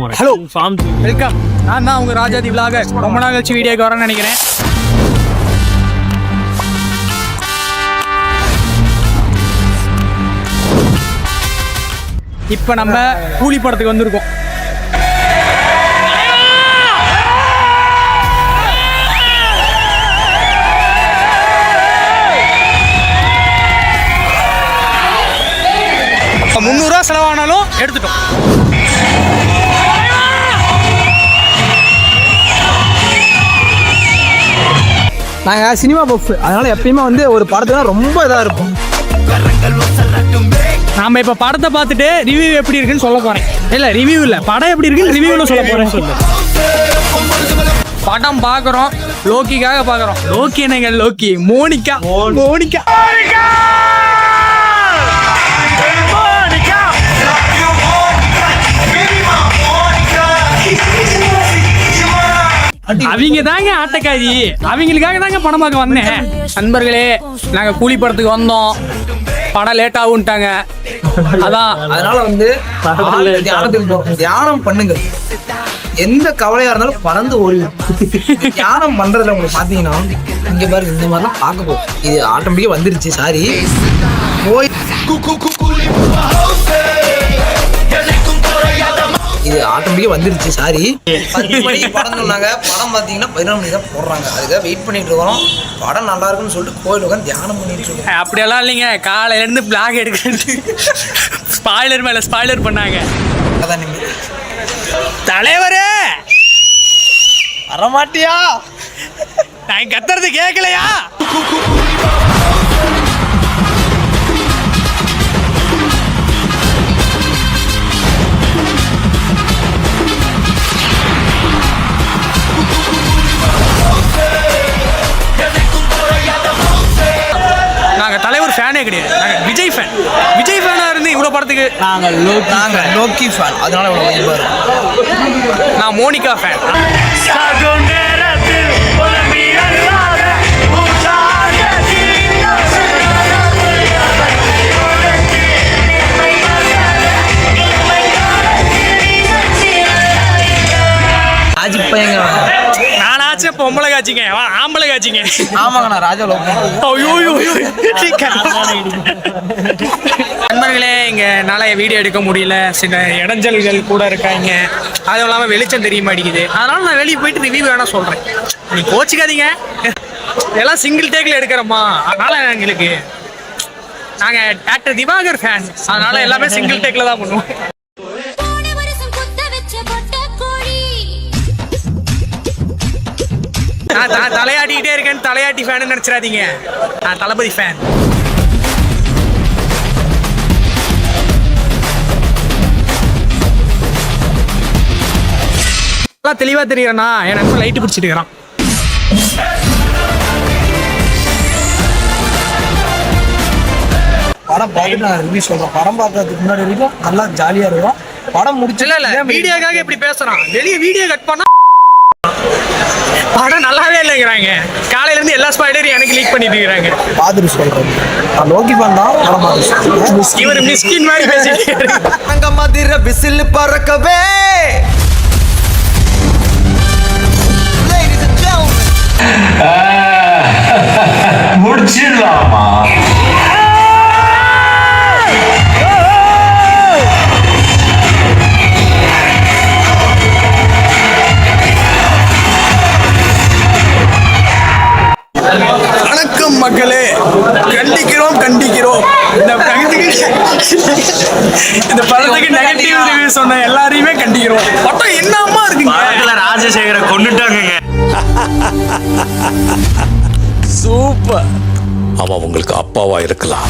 Hello form welcome நான் தான் உங்க ராஜாதி விலாகர் ரொம்ப நாள் கழிச்சு வீடியோக்கு வரேன்னு நினைக்கிறேன். இப்போ நம்ம கூலி படத்துக்கு வந்திருக்கோம். முந்நூறுரூவா செலவானாலும் எடுத்துட்டோம். நாங்கள் சினிமா பஃப் அதனால எப்பயுமே வந்து ஒரு படத்துல ரொம்ப இதாக இருப்போம். நாம இப்ப படத்தை பார்த்துட்டு ரிவ்யூ எப்படி இருக்குன்னு சொல்ல போறேன். இல்ல ரிவ்யூ இல்ல. படம் எப்படி இருக்குன்னு ரிவ்யூல சொல்ல போறேன். சொல்லு படம் பார்க்குறோம். லோக்கிக்காக பார்க்குறோம். லோக்கி என்னங்க லோக்கி? மோனிகா. மோனிகா. அவங்க தாங்க ஆட்டக்காரி அவங்களுக்காக தாங்க படம் பார்க்க வந்தேன் நண்பர்களே நாங்க கூலி படத்துக்கு வந்தோம் படம் லேட் ஆகுன்ட்டாங்க அதான் அதனால வந்து தியானத்துக்கு. தியானம் பண்ணுங்க எந்த கவலையா இருந்தாலும் பறந்து ஓடிடும் தியானம் பண்றதுல உங்களுக்கு பாத்தீங்கன்னா இங்க பாருங்க இந்த மாதிரிலாம் பார்க்க போகும் இது ஆட்டோமேட்டிக்கா வந்துருச்சு சாரி போய் இது ஆட்டோமேட்டிக்கா வந்துருச்சு சாரி பத்து மணிக்கு படம் சொன்னாங்க. படம் பார்த்தீங்கன்னா பதினொரு மணி தான் போடுறாங்க. அதுக்காக வெயிட் பண்ணிட்டு இருக்கோம். படம் நல்லா இருக்குன்னு சொல்லிட்டு கோயில் உட்காந்து தியானம் பண்ணிட்டு இருக்கோம். அப்படியெல்லாம் இல்லைங்க. காலையில இருந்து பிளாக் எடுக்கிறது. ஸ்பாய்லர் மேல ஸ்பாய்லர் பண்ணாங்க. அதான் நீங்க தலைவரே! வரமாட்டியா? நான் கத்துறது கேட்கலையா ஃபேனே கிடையாது. நாங்க விஜய் ஃபேன் விஜய் ஃபேனா இருந்து இவ்வளவு படத்துக்கு நாங்கள் லோக்கி நாங்கள் லோக்கி ஃபேன் அதனால இவ்வளோ நான் மோனிகா ஃபேன் பொம்பளை காட்சிங்க. அவன் ஆம்பளை காட்சிங்க. ஆமாங்க நான் ராஜா. நண்பர்களே இங்க நாளைய வீடியோ எடுக்க முடியல. சில இடைஞ்சல்கள் கூட இருக்காங்க. அதுவும் இல்லாம வெளிச்சம் தெரிய மாட்டேங்குது. அதனால நான் வெளியே போயிட்டு ரிவ்யூ வேணா சொல்றேன். நீ கோச்சிக்காதீங்க. எல்லாம் சிங்கிள் டேக்ல எடுக்கிறோமா? அதனால எங்களுக்கு நாங்க டாக்டர் திவாகர் ஃபேன் அதனால எல்லாமே சிங்கிள் டேக்ல தான் பண்ணுவோம். நான் தலையாட்டிக்கிட்டே இருக்கேன்னு தலையாட்டி ஃபேன் நினைச்சிடாதீங்க. நான் தளபதி ஃபேன் எல்லாம் தெளிவா தெரியறனா? என் நண்பன் லைட் பிடிச்சிட்டு இருக்கிறான். படம் பார்த்துட்டு நான் ரிவ்யூ சொல்கிறேன் படம் பார்க்கறதுக்கு முன்னாடி வரைக்கும் நல்லா ஜாலியாக இருக்கும். படம் முடிச்சு இல்ல வீடியோக்காக இப்படி பேசுறான். வெளிய வீடியோ கட் பண்ணா படம் நல்லாவே இல்லைங்கிறாங்க. காலையில இருந்து எல்லா ஸ்பாய்லரும் எனக்கு லீக் பண்ணிட்டு இருக்கிறாங்க. பார்த்துட்டு சொல்கிறேன் நான் லோக்கி ஃபேன் தான் படம் பார்த்து இவர் மிஸ்கின் மாதிரி பேசிட்டு. அங்க மதிர விசில் பறக்கவே. Ladies and gentlemen. இந்த படத்துக்கு நெகட்டிவ் ரிவ்யூ சொன்ன எல்லாரையுமே கண்டிக்கிறோம். படம் என்னமா இருக்குங்க? படத்துல ராஜசேகரை கொண்டுட்டாங்கங்க அவன் உங்களுக்கு அப்பாவா இருக்கலாம்.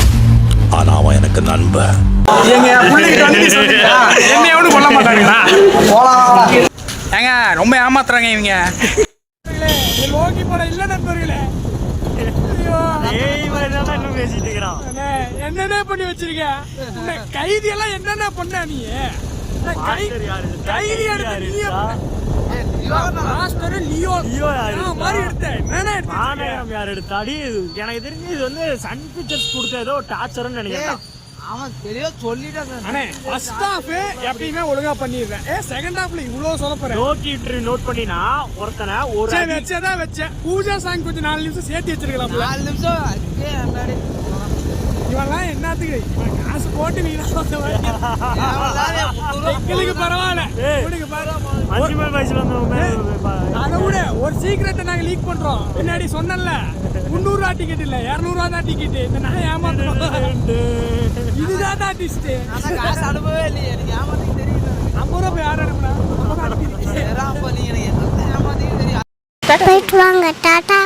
ஆனா அவன் எனக்கு நண்பன் எங்க? என்ன எவனும் கொல்ல மாட்டாங்களா ஏங்க ரொம்ப ஏமாத்துறாங்க இவங்க. லோகி படம் இல்ல நண்பர்களே. என்னென்ன பண்ணி வச்சிருக்க? கைதி எல்லாம் என்னென்ன பண்ண நீ? கைதி எனக்கு தெரிஞ்சு இது வந்து சன் பிக்சர்ஸ் கொடுத்த ஏதோ டார்ச்சர்னு நினைக்கிறேன் அவன் தெளிவா சொல்லிட்டான் அண்ணே ஃபர்ஸ்ட் ஹாஃப் எப்பயுமே ஒழுங்கா பண்ணிடுறேன். ஏ செகண்ட் ஹாஃப்ல இவ்வளவு சொல்ல போறேன். நோக்கி நோட் பண்ணினா ஒருத்தனை ஒரு சரி வச்சேன் பூஜா சாங் கொஞ்சம் நாலு நிமிஷம் சேர்த்து வச்சிருக்கலாம்ல. நாலு நிமிஷம் அதுக்கே முன்னாடி இவெல்லாம் என்னத்துக்கு? இவன் காசு போட்டு நீ எங்களுக்கு பரவாயில்ல. அதை விட ஒரு சீக்கிரத்தை நாங்க லீக் பண்றோம். பின்னாடி சொன்னல முந்நூறு ரூபா டிக்கெட் இல்ல இருநூறு ரூபா தான் டிக்கெட் இந்த நான் ஏமாத்துறோம். ஆனா காசு அனுப்பவே இல்லையே. எனக்கு ஏமாத்தி தெரியல ஐம்பது ரூபா போய் யார் அனுப்புனா ஏறாம நீ எனக்கு ஏமாத்தி தெரியும். போயிட்டு வாங்க டாடா.